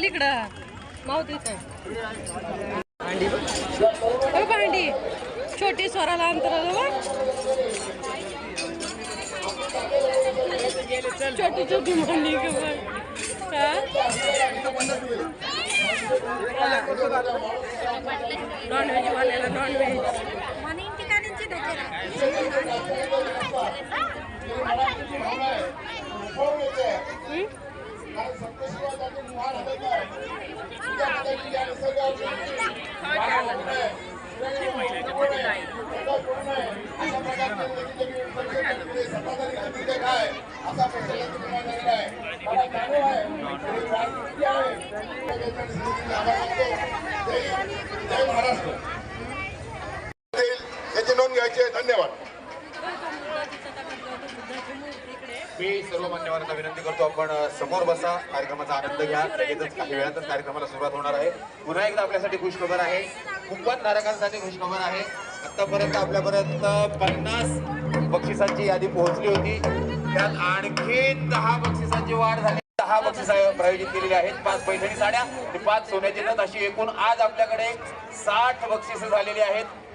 चल इकडं मावती भांडी भांडी छोटी स्वराला अंतराला बघ. छोटी छोटी भांडी. हा? नॉनव्हेज वाल्याला नॉनव्हेज మన मान्यवरांना विनंती करतो. आपण समोर बसा. कार्यक्रमाचा आनंद घ्या. लगेचच काही वेळातच कार्यक्रमाला सुरुवात होणार आहे. पुन्हा एकदा आपल्यासाठी खुशखबर आहे. कुंपण धारकांसाठी खुशखबर आहे. आतापर्यंत आपल्यापर्यंत पन्नास बक्षिसांची यादी पोहोचली होती. त्यात आणखी दहा बक्षिसांची वाढ झाली. दहा बक्षिस प्रायोजित केलेली आहेत. पाच पैठणी साड्या ते पाच सोन्याची नथ अशी एकूण आज आपल्याकडे साठ बक्षिसे झालेली आहेत.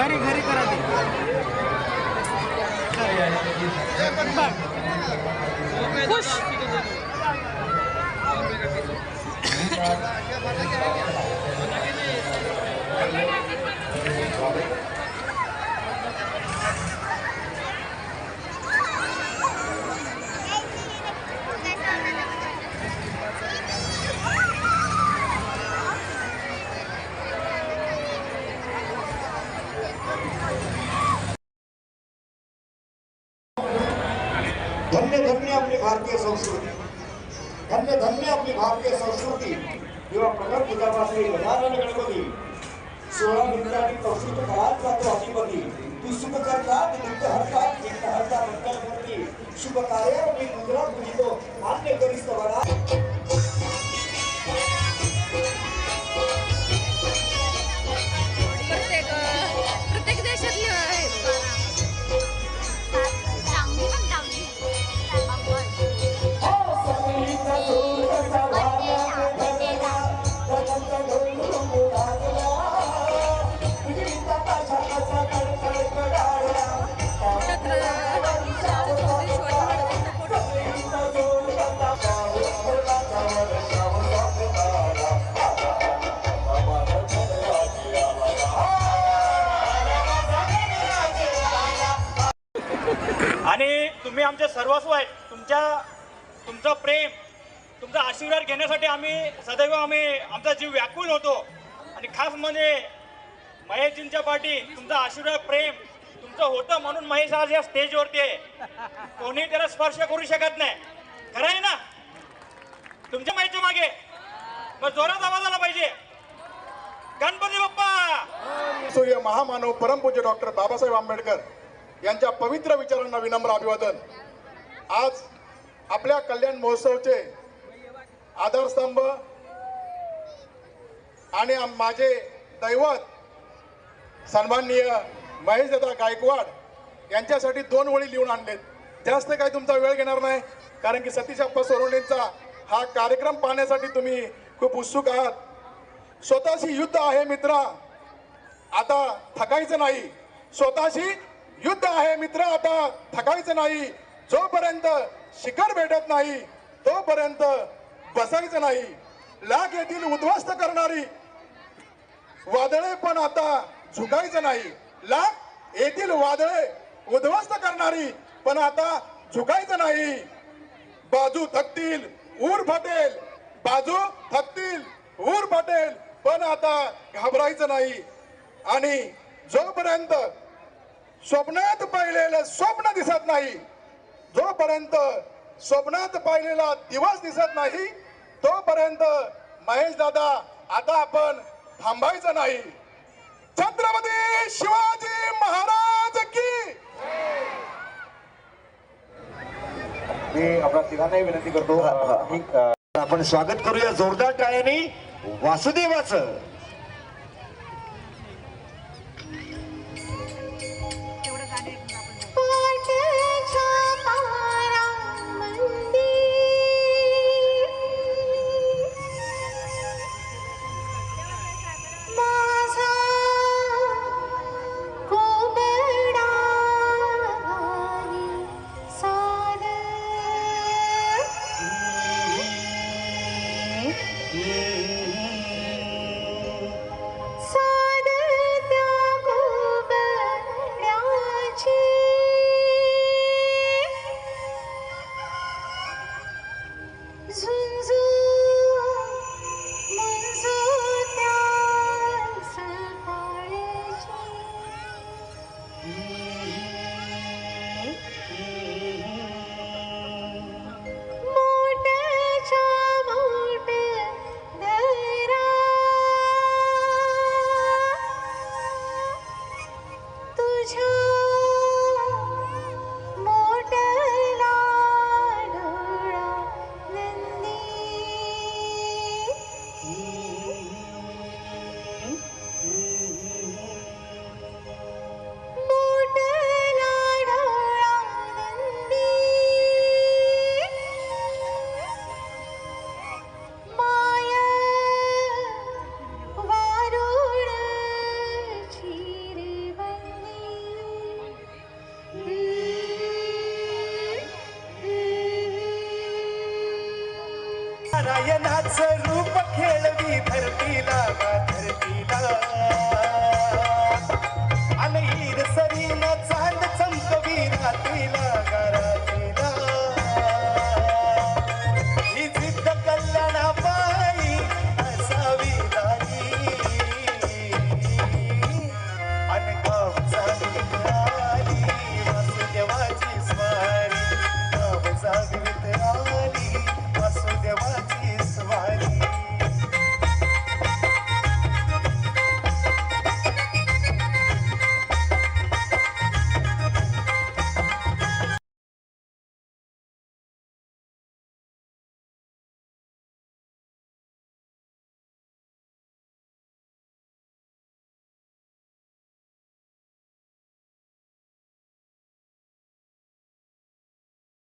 घरी घरी करा ते. खुश. धन्य धन्य आपली भारतीय संस्कृती. धन्य धन्य आपली भारतीय संस्कृती. किंवा प्रगत पूजापासून गजानन गणपती सोळा मित्र आणि कौशुक काळात जातो अधिपती तू सुख करतात दुःख हरतात चित्त हरतात मंगल करती शुभ कार्य मी गुजरात पूजितो मान्य करीस बघा आमचे सर्वस्व आहे. तुमच्या तुमचं प्रेम तुमचा आशीर्वाद घेण्यासाठी आम्ही सदैव आम्ही आमचा जीव व्याकुल होतो. आणि खास म्हणजे महेशजींच्या पाठी तुमचा आशीर्वाद प्रेम तुमचं होतं म्हणून महेश आज या स्टेजवरती आहे. कोणी त्याला स्पर्श करू शकत नाही. खरं आहे ना? तुमच्या माहिती मागे. मग जोरात आवाज आला पाहिजे. गणपती बाप्पा! सूर्य महामानव परमपूज्य डॉक्टर बाबासाहेब आंबेडकर यांच्या पवित्र विचारांना विनम्र अभिवादन. आज आपल्या कल्याण महोत्सवचे आधारस्तंभ आणि माझे दैवत सन्माननीय महेशदादा गायकवाड यांच्यासाठी दोन ओळी लिहून आणलेत. जास्त काही तुमचा वेळ घेणार नाही कारण की सतीश अप्पा हा कार्यक्रम पाहण्यासाठी तुम्ही खूप उत्सुक आहात. स्वतःशी युद्ध आहे मित्रा. आता थकायचं नाही. स्वतःशी युद्ध आहे मित्र. आता थकायचं नाही. जोपर्यंत शिखर भेटत नाही तोपर्यंत बसायचं नाही. लाख येथील उद्ध्वस्त करणारी वादळे पण आता झुकायचं नाही. लाख येथील वादळे उद्ध्वस्त करणारी पण आता झुकायचं नाही. बाजू थकतील ऊर फटेल. बाजू थकतील ऊर फटेल. पण आता घाबरायचं नाही. आणि जोपर्यंत स्वप्नात पाहिलेलं स्वप्न दिसत नाही जोपर्यंत स्वप्नात पाहिलेला दिवस दिसत नाही तोपर्यंत महेश दादा आता आपण थांबायचं नाही. छत्रपती शिवाजी महाराज की! मी आपल्या तिघांनाही विनंती करतो. ही, आपण स्वागत करूया जोरदार टाळ्याने. वासुदेवाचं. se